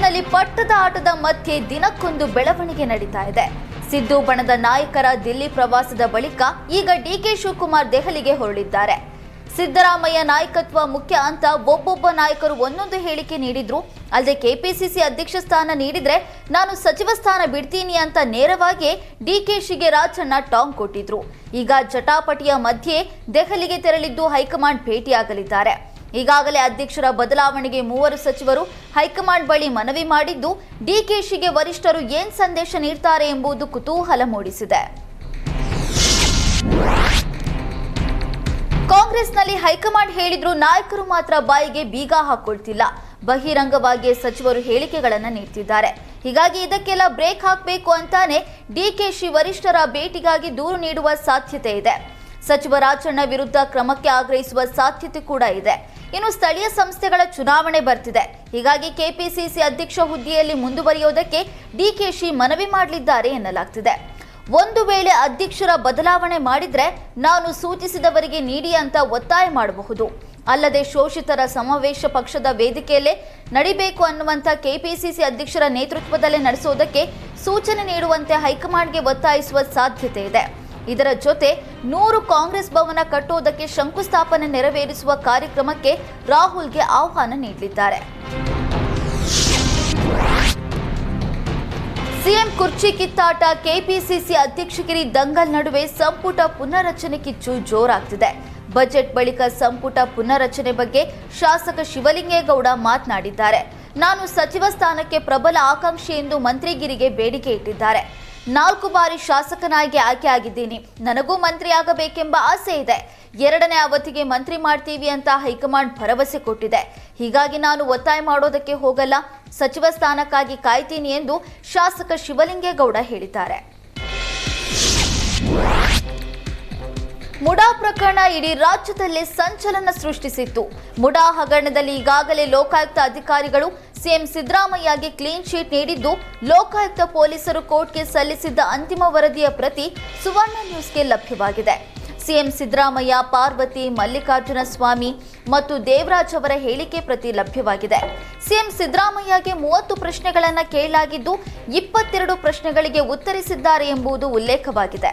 ಕಾಂಗ್ರೆಸ್ನಲ್ಲಿ ಪಟ್ಟದ ಆಟದ ಮಧ್ಯೆ ದಿನಕ್ಕೊಂದು ಬೆಳವಣಿಗೆ ನಡೀತಾ ಇದೆ. ಸಿದ್ದು ಬಣದ ನಾಯಕರ ದಿಲ್ಲಿ ಪ್ರವಾಸದ ಬಳಿಕ ಈಗ ಡಿಕೆ ಶಿವಕುಮಾರ್ ದೆಹಲಿಗೆ ಹೊರಳಿದ್ದಾರೆ. ಸಿದ್ದರಾಮಯ್ಯ ನಾಯಕತ್ವ ಮುಖ್ಯ ಅಂತ ಒಬ್ಬೊಬ್ಬ ನಾಯಕರು ಒಂದೊಂದು ಹೇಳಿಕೆ ನೀಡಿದ್ರು. ಅಲ್ಲದೆ ಕೆಪಿಸಿಸಿ ಅಧ್ಯಕ್ಷ ಸ್ಥಾನ ನೀಡಿದ್ರೆ ನಾನು ಸಚಿವ ಸ್ಥಾನ ಬಿಡ್ತೀನಿ ಅಂತ ನೇರವಾಗಿ ಡಿಕೆಶಿಗೆ ರಾಜಣ್ಣ ಟಾಂಗ್ ಕೊಟ್ಟಿದ್ರು. ಈಗ ಜಟಾಪಟಿಯ ಮಧ್ಯೆ ದೆಹಲಿಗೆ ತೆರಳಿದ್ದು ಹೈಕಮಾಂಡ್ ಭೇಟಿಯಾಗಲಿದ್ದಾರೆ. ಈಗಾಗಲೇ ಅಧ್ಯಕ್ಷರ ಬದಲಾವಣೆಗೆ ಮೂವರು ಸಚಿವರು ಹೈಕಮಾಂಡ್ ಬಳಿ ಮನವಿ ಮಾಡಿದ್ದು, ಡಿಕೆಶಿಗೆ ವರಿಷ್ಠರು ಏನ್ ಸಂದೇಶ ನೀಡ್ತಾರೆ ಎಂಬುದು ಕುತೂಹಲ ಮೂಡಿಸಿದೆ. ಕಾಂಗ್ರೆಸ್ನಲ್ಲಿ ಹೈಕಮಾಂಡ್ ಹೇಳಿದ್ರು ನಾಯಕರು ಮಾತ್ರ ಬಾಯಿಗೆ ಬೀಗ ಹಾಕೊಳ್ತಿಲ್ಲ. ಬಹಿರಂಗವಾಗಿ ಸಚಿವರು ಹೇಳಿಕೆಗಳನ್ನು ನೀಡ್ತಿದ್ದಾರೆ. ಹೀಗಾಗಿ ಇದಕ್ಕೆಲ್ಲ ಬ್ರೇಕ್ ಹಾಕಬೇಕು ಅಂತಾನೆ ಡಿಕೆಶಿ ವರಿಷ್ಠರ ಭೇಟಿಗಾಗಿ ದೂರು ನೀಡುವ ಸಾಧ್ಯತೆ ಇದೆ. ಸಚಿವ ರಾಜಣ್ಣ ವಿರುದ್ಧ ಕ್ರಮಕ್ಕೆ ಆಗ್ರಹಿಸುವ ಸಾಧ್ಯತೆ ಕೂಡ ಇದೆ. ಇನ್ನು ಸ್ಥಳೀಯ ಸಂಸ್ಥೆಗಳ ಚುನಾವಣೆ ಬರ್ತಿದೆ. ಹೀಗಾಗಿ ಕೆಪಿಸಿಸಿ ಅಧ್ಯಕ್ಷ ಹುದ್ದೆಯಲ್ಲಿ ಮುಂದುವರಿಯೋದಕ್ಕೆ ಡಿಕೆಶಿ ಮನವಿ ಮಾಡಲಿದ್ದಾರೆ ಎನ್ನಲಾಗ್ತಿದೆ. ಒಂದು ವೇಳೆ ಅಧ್ಯಕ್ಷರ ಬದಲಾವಣೆ ಮಾಡಿದ್ರೆ ನಾನು ಸೂಚಿಸಿದವರಿಗೆ ನೀಡಿ ಅಂತ ಒತ್ತಾಯ ಮಾಡಬಹುದು. ಅಲ್ಲದೆ ಶೋಷಿತರ ಸಮಾವೇಶ ಪಕ್ಷದ ವೇದಿಕೆಯಲ್ಲೇ ನಡಿಬೇಕು ಅನ್ನುವಂಥ ಕೆಪಿಸಿಸಿ ಅಧ್ಯಕ್ಷರ ನೇತೃತ್ವದಲ್ಲೇ ನಡೆಸೋದಕ್ಕೆ ಸೂಚನೆ ನೀಡುವಂತೆ ಹೈಕಮಾಂಡ್ಗೆ ಒತ್ತಾಯಿಸುವ ಸಾಧ್ಯತೆ ಇದೆ. ಇದರ ಜೊತೆ ನೂರು ಕಾಂಗ್ರೆಸ್ ಭವನ ಕಟ್ಟುವುದಕ್ಕೆ ಶಂಕುಸ್ಥಾಪನೆ ನೆರವೇರಿಸುವ ಕಾರ್ಯಕ್ರಮಕ್ಕೆ ರಾಹುಲ್ಗೆ ಆಹ್ವಾನ ನೀಡಲಿದ್ದಾರೆ. ಸಿಎಂ ಕುರ್ಚಿ ಕಿತ್ತಾಟ, ಕೆಪಿಸಿಸಿ ಅಧ್ಯಕ್ಷಗಿರಿ ದಂಗಲ್ ನಡುವೆ ಸಂಪುಟ ಪುನರ್ರಚನೆ ಕಿಚ್ಚು ಜೋರಾಗ್ತಿದೆ. ಬಜೆಟ್ ಬಳಿಕ ಸಂಪುಟ ಪುನರ್ರಚನೆ ಬಗ್ಗೆ ಶಾಸಕ ಶಿವಲಿಂಗೇಗೌಡ ಮಾತನಾಡಿದ್ದಾರೆ. ನಾನು ಸಚಿವ ಸ್ಥಾನಕ್ಕೆ ಪ್ರಬಲ ಆಕಾಂಕ್ಷಿ ಎಂದು ಮಂತ್ರಿಗಿರಿಗೆ ಬೇಡಿಕೆ ಇಟ್ಟಿದ್ದಾರೆ. ನಾಲ್ಕು ಬಾರಿ ಶಾಸಕನಾಗಿ ಆಯ್ಕೆ ಆಗಿದ್ದೀನಿ ನನಗೂ ಮಂತ್ರಿ ಆಗಬೇಕೆಂಬ ಆಸೆ ಇದೆ. ಎರಡನೇ ಅವಧಿಗೆ ಮಂತ್ರಿ ಮಾಡ್ತೀವಿ ಅಂತ ಹೈಕಮಾಂಡ್ ಭರವಸೆ ಕೊಟ್ಟಿದೆ. ಹೀಗಾಗಿ ನಾನು ಒತ್ತಾಯ ಮಾಡೋದಕ್ಕೆ ಹೋಗಲ್ಲ. ಸಚಿವ ಸ್ಥಾನಕ್ಕಾಗಿ ಕಾಯ್ತೀನಿ ಎಂದು ಶಾಸಕ ಶಿವಲಿಂಗೇಗೌಡ ಹೇಳಿದ್ದಾರೆ. ಮುಡಾ ಪ್ರಕರಣ ಇಡೀ ರಾಜ್ಯದಲ್ಲೇ ಸಂಚಲನ ಸೃಷ್ಟಿಸಿತ್ತು. ಮುಡಾ ಹಗರಣದಲ್ಲಿ ಈಗಾಗಲೇ ಲೋಕಾಯುಕ್ತ ಅಧಿಕಾರಿಗಳು ಸಿಎಂ ಸಿದ್ದರಾಮಯ್ಯಗೆ ಕ್ಲೀನ್ ಶೀಟ್ ನೀಡಿದ್ದು, ಲೋಕಾಯುಕ್ತ ಪೊಲೀಸರು ಕೋರ್ಟ್ಗೆ ಸಲ್ಲಿಸಿದ್ದ ಅಂತಿಮ ವರದಿಯ ಪ್ರತಿ ಸುವರ್ಣ ನ್ಯೂಸ್ಗೆ ಲಭ್ಯವಾಗಿದೆ. ಸಿಎಂ ಸಿದ್ದರಾಮಯ್ಯ, ಪಾರ್ವತಿ, ಮಲ್ಲಿಕಾರ್ಜುನ ಸ್ವಾಮಿ ಮತ್ತು ದೇವರಾಜ್ ಅವರ ಹೇಳಿಕೆ ಪ್ರತಿ ಲಭ್ಯವಾಗಿದೆ. ಸಿಎಂ ಸಿದ್ದರಾಮಯ್ಯಗೆ ಮೂವತ್ತು ಪ್ರಶ್ನೆಗಳನ್ನು ಕೇಳಲಾಗಿದ್ದು, ಇಪ್ಪತ್ತೆರಡು ಪ್ರಶ್ನೆಗಳಿಗೆ ಉತ್ತರಿಸಿದ್ದಾರೆ ಎಂಬುದು ಉಲ್ಲೇಖವಾಗಿದೆ.